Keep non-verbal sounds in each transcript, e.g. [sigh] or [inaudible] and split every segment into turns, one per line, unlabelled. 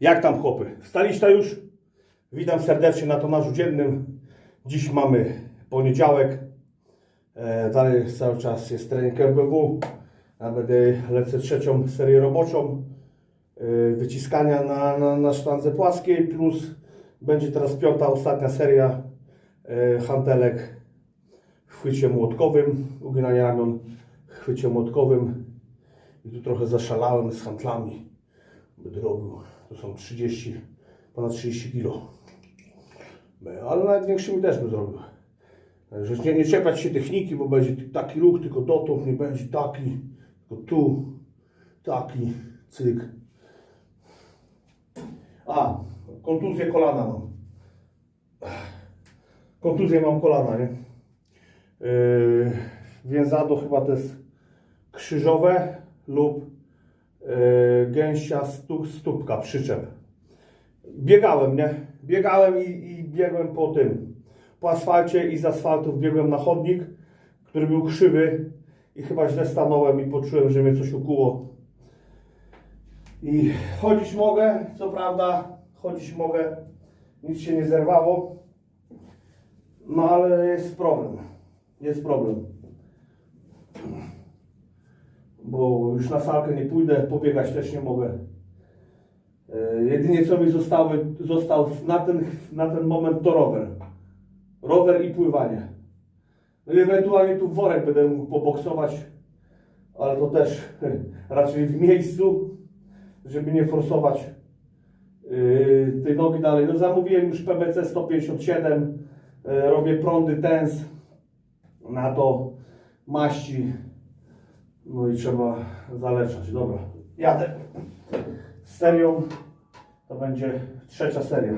Jak tam chłopy? Wstaliście już? Witam serdecznie na tonażu dziennym. Dziś mamy poniedziałek. E, dalej cały czas jest trening RBW. Będę lecę trzecią serię roboczą. E, wyciskania na, na, na sztandze płaskiej. Plus będzie teraz piąta, ostatnia seria e, hantelek w chwycie młotkowym. Uginania ramion w chwycie młotkowym. I tu trochę zaszalałem z handlami. Będę robił. To są 30, ponad 30 kg. Ale nawet większymi też bym zrobił. Także nie, nie się techniki, bo będzie taki ruch, tylko dotąd nie będzie taki, tylko tu, taki, cyk. A, kontuzję kolana mam. Kontuzję mam kolana, nie? Yy, więzado chyba to jest krzyżowe lub gęsia stóp, stópka, przyczep. Biegałem, nie? Biegałem i, i biegłem po tym, po asfalcie i z asfaltu biegłem na chodnik, który był krzywy i chyba źle stanąłem i poczułem, że mnie coś ukuło. I chodzić mogę, co prawda, chodzić mogę, nic się nie zerwało, no ale jest problem, jest problem. Bo już na salkę nie pójdę, pobiegać też nie mogę. E, Jedynie co mi zostały, został na ten, na ten moment to rower. Rower i pływanie. No i ewentualnie tu worek będę mógł poboksować, ale to też [laughs] raczej w miejscu, żeby nie forsować yy, tej nogi dalej. No zamówiłem już PBC 157, yy, robię prądy TENS na to maści. No i trzeba zaleczać. Dobra, jadę z serią. To będzie trzecia seria.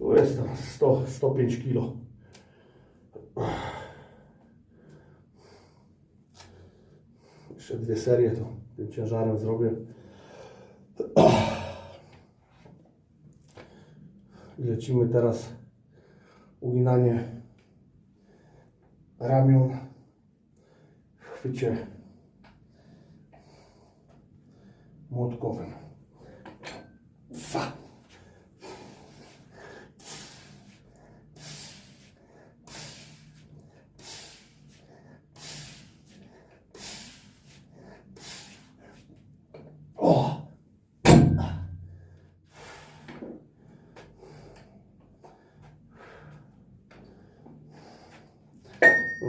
Tu jest tam 100, 105 kg. Jeszcze dwie serie to tym ciężarem zrobię. I lecimy teraz uginanie ramion w chwycie młotkowym. Fa.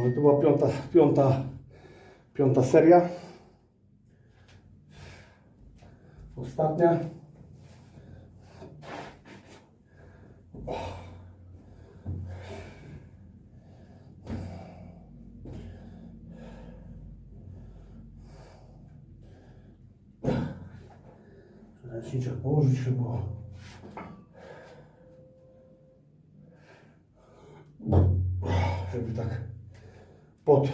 No to była piąta, piąta, piąta seria. Ostatnia. Ręczniczek położyć się było. Żeby tak pod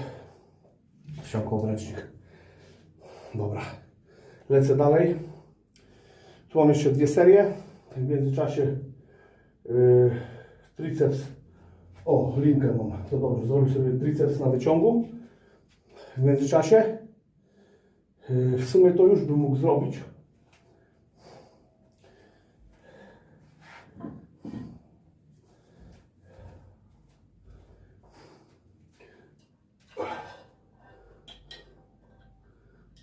wsiąkł w ręcznik. Dobra. Lecę dalej. Tu mam jeszcze dwie serie. W międzyczasie yy, triceps. O, linkę mam. To dobrze. Zrobię sobie triceps na wyciągu. W międzyczasie. Yy, w sumie to już bym mógł zrobić.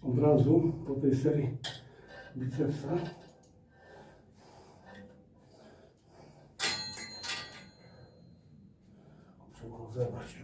Od razu po tej serii bicepsa. Trzeba rozebrać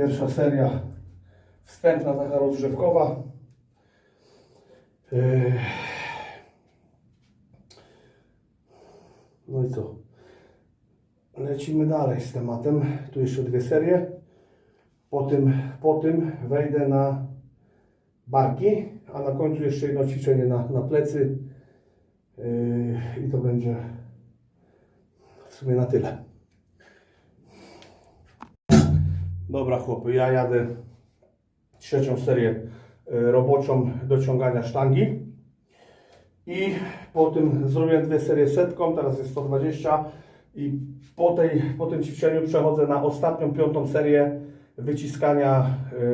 Pierwsza seria wstępna, taka rozgrzewkowa. Yy. No i co? Lecimy dalej z tematem. Tu jeszcze dwie serie. Po tym, po tym wejdę na barki, a na końcu jeszcze jedno ćwiczenie na, na plecy. Yy, I to będzie w sumie na tyle. Dobra chłopy, ja jadę trzecią serię y, roboczą do ciągania sztangi. I po tym zrobiłem dwie serie setką, teraz jest 120 i po, tej, po tym ćwiczeniu przechodzę na ostatnią, piątą serię wyciskania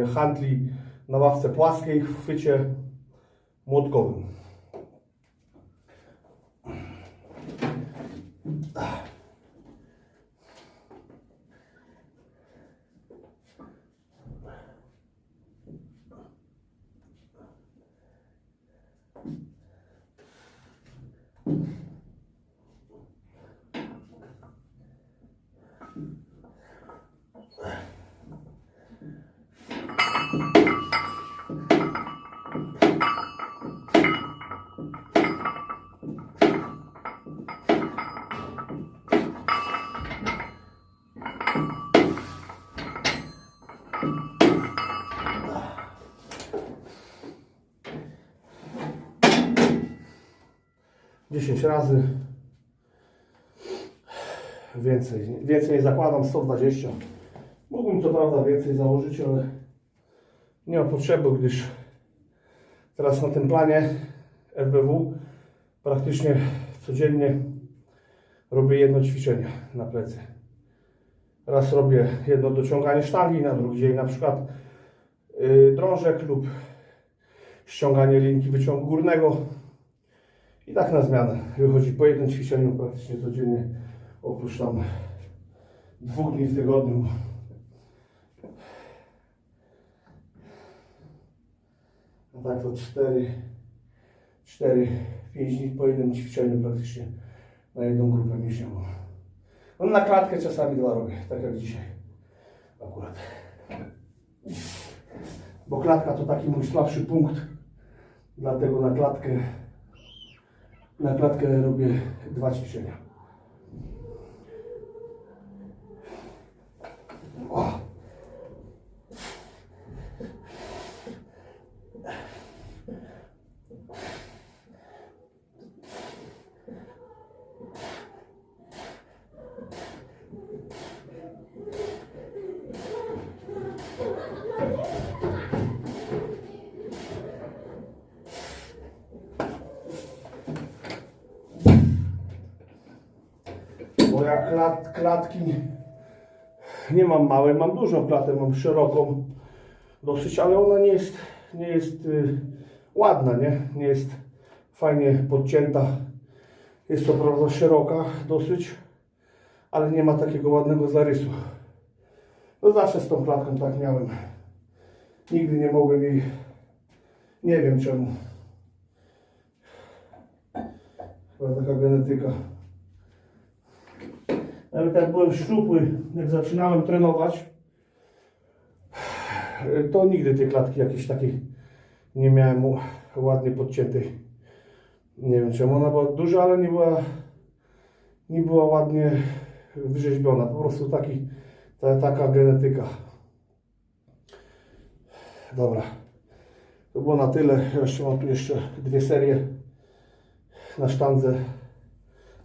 y, handli na ławce płaskiej w chwycie młotkowym. Dziesięć razy. Więcej, więcej nie zakładam, 120. Mógłbym co prawda więcej założyć, ale nie ma potrzeby, gdyż teraz na tym planie FBW praktycznie codziennie robię jedno ćwiczenie na plecy. Raz robię jedno dociąganie sztangi, na drugi dzień na przykład yy, drążek lub ściąganie linki wyciągu górnego. I tak na zmianę. Wychodzi po jednym ćwiczeniu praktycznie codziennie, oprócz tam dwóch dni w tygodniu. A tak to 4, 4, 5 dni po jednym ćwiczeniu praktycznie na jedną grupę mięśniową. No na klatkę czasami dwa robię, tak jak dzisiaj akurat. Bo klatka to taki mój słabszy punkt, dlatego na klatkę na klatkę robię dwa ćwiczenia. Bo ja klat, klatki nie mam małe, mam dużą klatę, mam szeroką dosyć, ale ona nie jest, nie jest y, ładna, nie? Nie jest fajnie podcięta. Jest to prawda szeroka dosyć, ale nie ma takiego ładnego zarysu. No zawsze z tą klatką tak miałem. Nigdy nie mogłem jej, nie wiem czemu. Chyba taka genetyka. Nawet jak byłem szczupły, jak zaczynałem trenować, to nigdy tej klatki jakiejś takiej nie miałem ładnie podciętej. Nie wiem czemu ona była duża, ale nie była, nie była ładnie wyrzeźbiona. Po prostu taki, ta, taka genetyka. Dobra. To było na tyle. Ja Jeszcze mam tu jeszcze dwie serie na sztandze.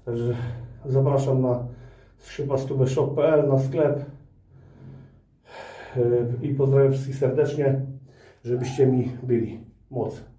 Także zapraszam na skrzypastubeszop.pl na sklep Yy, i pozdrawiam wszystkich serdecznie, żebyście mi byli. Moc.